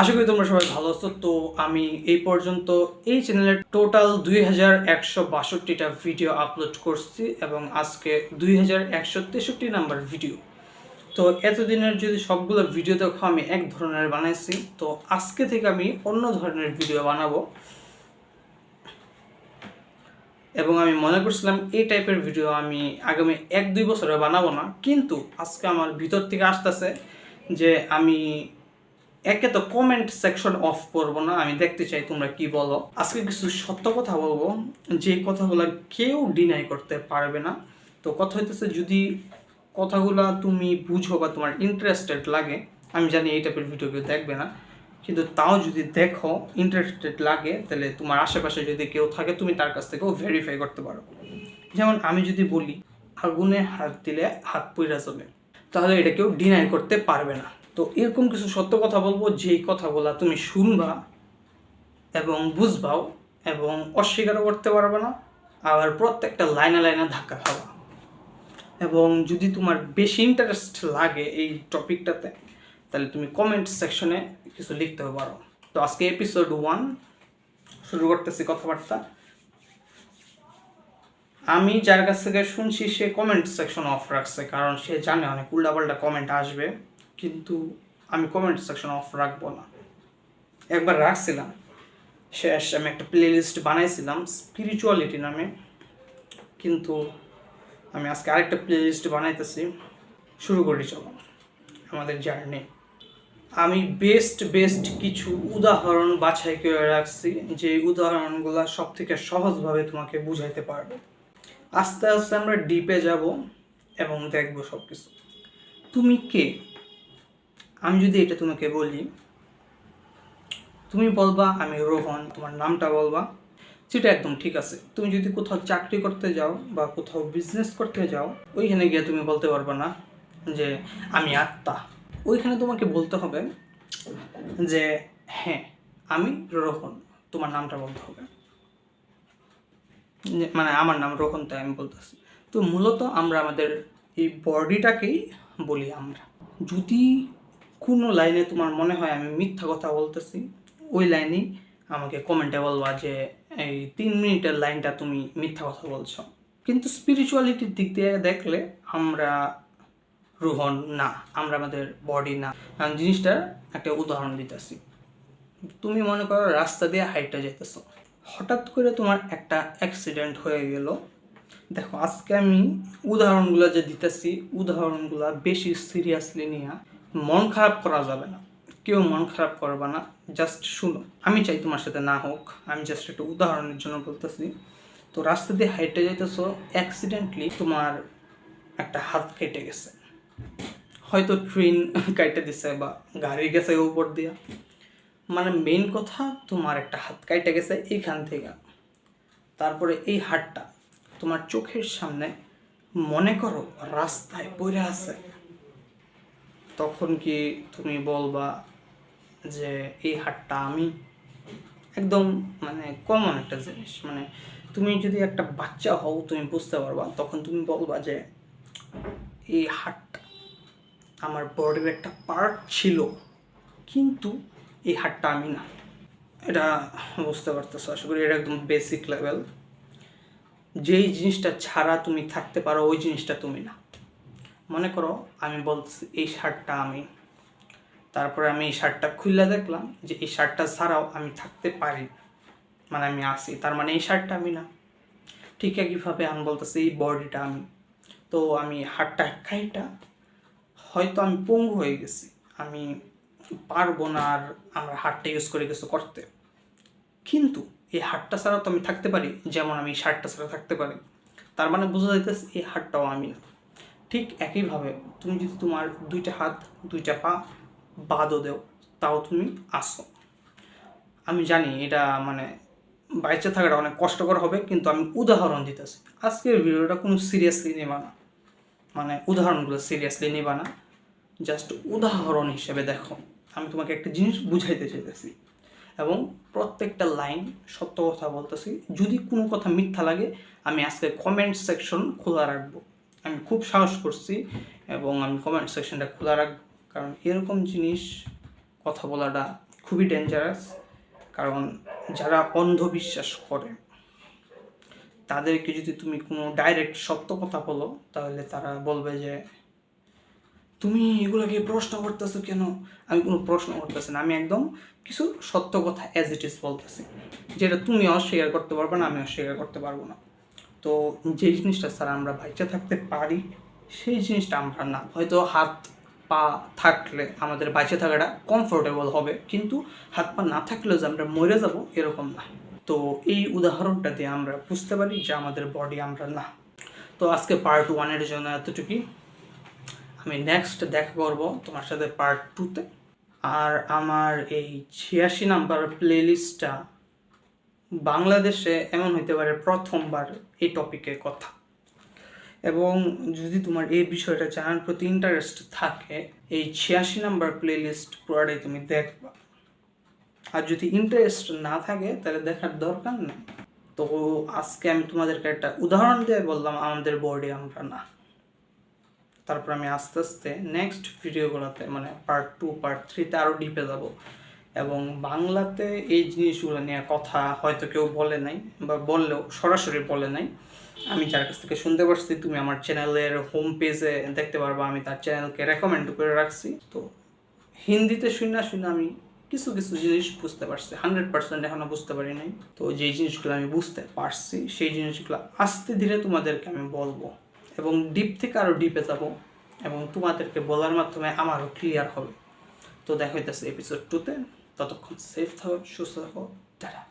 আশা করি তোমরা সবাই ভালো আছো। তো আমি এই পর্যন্ত এই চ্যানেলে টোটাল দুই হাজার একশো বাষট্টিটা ভিডিও আপলোড করছি এবং আজকে দুই হাজার একশো তেষট্টি নাম্বার ভিডিও। তো এতদিনের যদি সবগুলো ভিডিও দেখো, আমি এক ধরনের বানাইছি। তো আজকে থেকে আমি অন্য ধরনের ভিডিও বানাবো। এবং আমি মনে করছিলাম এই টাইপের ভিডিও আমি আগামী এক দুই বছরে বানাবো না। কিন্তু আজকে আমার ভিতর থেকে আসতেছে যে আমি একে তো কমেন্ট সেকশন অফ করব না, আমি দেখতে চাই তোমরা কি বলো। আজকে কিছু সত্য কথা বলব, যে কথাগুলো কেউ ডিনাই করতে পারবে না। তো কথা হইতেছে, যদি কথাগুলো তুমি বুঝো বা তোমার ইন্টারেস্টেড লাগে, আমি জানি এই টাইপের ভিডিও কেউ দেখবে না, কিন্তু তাও যদি দেখো ইন্টারেস্টেড লাগে, তাহলে তোমার আশেপাশে যদি কেউ থাকে, তুমি তার কাছ থেকেও ভেরিফাই করতে পারো। যেমন আমি যদি বলি, আগুনে হাত দিলে হাত পইরা যাবে তাহলে এটা কেউ ডিনাই করতে পারবে না। তো এরকম কিছু সত্য কথা বলব, যেই কথাগুলো তুমি শুনবা এবং বুঝবাও এবং অস্বীকারও করতে পারবে না, আবার প্রত্যেকটা লাইনে লাইনে ধাক্কা খাওয়া। এবং যদি তোমার বেশি ইন্টারেস্ট লাগে এই টপিকটাতে তাহলে তুমি কমেন্ট সেকশনে কিছু লিখতে পারো। তো আজকে এপিসোড ওয়ান শুরু করতেছি কথাবার্তা। আমি যার কাছ থেকে শুনছি, সে কমেন্ট সেকশন অফ রাখছে, কারণ সে জানে অনেক উল্টাপাল্টা কমেন্ট আসবে। কিন্তু আমি কমেন্ট সেকশন অফ রাখব না। একবার রাখছিলাম। শেষ আমি একটা প্লে লিস্ট বানাইছিলাম স্পিরিচুয়ালিটি নামে। কিন্তু আমি আজকে আরেকটা প্লে লিস্ট বানাইতেছি। শুরু করি, চলো। আমাদের জার্নি আমি বেস্ট বেস্ট কিছু উদাহরণ বাছাই করে রাখছি, যে উদাহরণগুলো সব থেকে সহজভাবে তোমাকে বুঝাইতে পারবে। আস্তে আস্তে আমরা ডিপে যাব এবং দেখব সব কিছু তুমি কে? আমি যদি এটা তোমাকে বলি, তুমি বলবা আমি রোহন, তোমার নামটা বলবা, সেটা একদম ঠিক আছে। তুমি যদি কোথাও চাকরি করতে যাও বা কোথাও বিজনেস করতে যাও, ওইখানে গিয়ে তুমি বলতে পারবে না যে আমি আত্মা। ওইখানে তোমাকে বলতে হবে যে হ্যাঁ আমি রোহন, তোমার নামটা বলতে হবে। মানে আমার নাম রোহন, তাই আমি বলতেছি। তো মূলত আমরা আমাদের এই বডিটাকেই বলি আমরা। যদি কোনো লাইনে তোমার মনে হয় আমি মিথ্যা কথা বলতেছি? ওই লাইনেই আমাকে কমেন্টে বলবা যে, এই তিন মিনিটের লাইনটা তুমি মিথ্যা কথা বলছো। কিন্তু স্পিরিচুয়ালিটির দিক দিয়ে দেখলে আমরা রোহন না, আমরা আমাদের বডি না। জিনিসটার একটা উদাহরণ দিতেছি। তুমি মনে করো রাস্তা দিয়ে হাইটে যেতেছো হঠাৎ করে তোমার একটা অ্যাক্সিডেন্ট হয়ে গেল। দেখো, আজকে আমি উদাহরণগুলো যে দিতেছি, উদাহরণগুলো বেশি সিরিয়াসলি নিয়ে মন খারাপ করা যাবে না। কেউ মন খারাপ করবে না। জাস্ট শুনো, আমি চাই তোমার সাথে না হোক। আমি জাস্ট একটা উদাহরণের জন্য বলতেছি। তো রাস্তা দিয়ে হাইটে যাইতেছো অ্যাক্সিডেন্টলি তোমার একটা হাত কেটে গেছে। হয়তো ট্রেন কাইটে দিছে বা গাড়ি গেছে উপর দিয়া। মানে মেইন কথা, তোমার একটা হাত কাইটে গেছে এইখান থেকে। তারপরে এই হাটটা তোমার চোখের সামনে, মনে করো রাস্তায় পড়ে আছে। তখন কি তুমি বলবা যে এই হাতটা আমি একদম মানে কমন একটা জিনিস। মানে তুমি যদি একটা বাচ্চা হও, তুমি বুঝতে পারবা, তখন তুমি বলবা যে এই হাতটা আমার বডির একটা পার্ট ছিল, কিন্তু এই হাটটা আমি না। এটা বুঝতে পারতেছো, আশা করি এটা একদম বেসিক লেভেল যেই জিনিসটা ছাড়া তুমি থাকতে পারো, ওই জিনিসটা তুমি না। মনে করো আমি বলছি এই শার্টটা আমি। তারপরে আমি এই শার্টটা খুললে দেখলাম যে এই শার্টটা ছাড়াও আমি থাকতে পারি। মানে আমি আসি তার মানে এই শার্টটা আমি না। ঠিক একইভাবে আমি বলতেছি, এই বডিটা আমি। তো আমি হাটটা খাইটা, হয়তো আমি পঙ্গু হয়ে গেছি। আমি পারব না আর আমরা হাটটা ইউজ করে কিছু করতে। কিন্তু এই হাটটা ছাড়া তো আমি থাকতে পারি, যেমন আমি এই শার্টটা ছাড়া থাকতে পারি। তার মানে বোঝা যাইতেছে এই হাটটাও আমি না। ঠিক একইভাবে তুমি যদি তোমার দুইটা হাত, দুইটা পা বাদও দেও, তাও তুমি আসো। আমি জানি এটা মানে বাইচে থাকাটা অনেক কষ্টকর হবে, কিন্তু আমি উদাহরণ দিতেছি। আজকের ভিডিওটা কোনো সিরিয়াসলি নেবা না। মানে উদাহরণগুলো সিরিয়াসলি নেবা না। জাস্ট উদাহরণ হিসেবে দেখো। আমি তোমাকে একটা জিনিস বুঝাইতে চাইতেছি। এবং প্রত্যেকটা লাইন সত্য কথা বলতেছি। যদি কোনো কথা মিথ্যা লাগে, আমি আজকে কমেন্ট সেকশন খোলা রাখব। আমি খুব সাহস করছি এবং আমি কমেন্ট সেকশনটা খোলা রাখব কারণ এরকম জিনিস কথা বলাটা খুবই ডেঞ্জারাস কারণ যারা অন্ধবিশ্বাস করে, তাদেরকে যদি তুমি কোনো ডাইরেক্ট সত্য কথা বলো, তাহলে তারা বলবে যে, তুমি এগুলোকে প্রশ্ন করতেছো কেন? আমি কোনো প্রশ্ন করতেছি না, আমি একদম কিছু সত্য কথা অ্যাজ ইট ইজ বলতেছি, যেটা তুমি অস্বীকার করতে পারবে না আমি অস্বীকার করতে পারব না। তো যে জিনিসটা স্যার আমরা বাইচে থাকতে পারি, সেই জিনিসটা আমরা না। হয়তো হাত পা থাকলে আমাদের বাইচে থাকাটা কমফোর্টেবল হবে, কিন্তু হাত পা না থাকলেও যে আমরা মরে যাব এরকম না। তো এই উদাহরণটা দিয়ে আমরা বুঝতে পারি যে আমাদের বডি আমরা না। তো আজকে পার্ট ওয়ানের জন্য এতটুকুই। আমি নেক্সট দেখা করব তোমার সাথে পার্ট টুতে আর আমার এই ছিয়াশি নাম্বার প্লেলিস্টটা বাংলাদেশে এমন হইতে পারে প্রথমবার এই টপিকের কথা। এবং যদি তোমার এই বিষয়টা জানার প্রতি ইন্টারেস্ট থাকে, এই ছিয়াশি নাম্বার প্লে লিস্ট পুরোটাই তুমি দেখবা। আর যদি ইন্টারেস্ট না থাকে, তাহলে দেখার দরকার নেই। তো আজকে আমি তোমাদেরকে একটা উদাহরণ দিয়ে বললাম, আমাদের বডি আমরা না। তারপর আমি আস্তে আস্তে নেক্সট ভিডিওগুলোতে মানে পার্ট টু পার্ট থ্রিতে আরও ডিপে যাব। এবং বাংলাতে এই জিনিসগুলো নিয়ে কথা হয়তো কেউ বলে নাই বা বললেও সরাসরি বলে নাই। আমি যার কাছ থেকে শুনতে পারছি, তুমি আমার চ্যানেলের হোম পেজে দেখতে পারবা, আমি তার চ্যানেলকে রেকমেন্ড করে রাখছি। তো হিন্দিতে শুনে শুনে আমি কিছু কিছু জিনিস বুঝতে পারছি হান্ড্রেড পার্সেন্ট এখনও বুঝতে পারি নাই। তো যে জিনিসগুলো আমি বুঝতে পারছি, সেই জিনিসগুলো আস্তে ধীরে তোমাদেরকে আমি বলব এবং ডিপ থেকে আরও ডিপে যাব এবং তোমাদেরকে বলার মাধ্যমে আমারও ক্লিয়ার হবে। তো দেখা হইতেছে এপিসোড টুতে ততক্ষণ সেফ থাকো সুস্থ থাকো টাটা।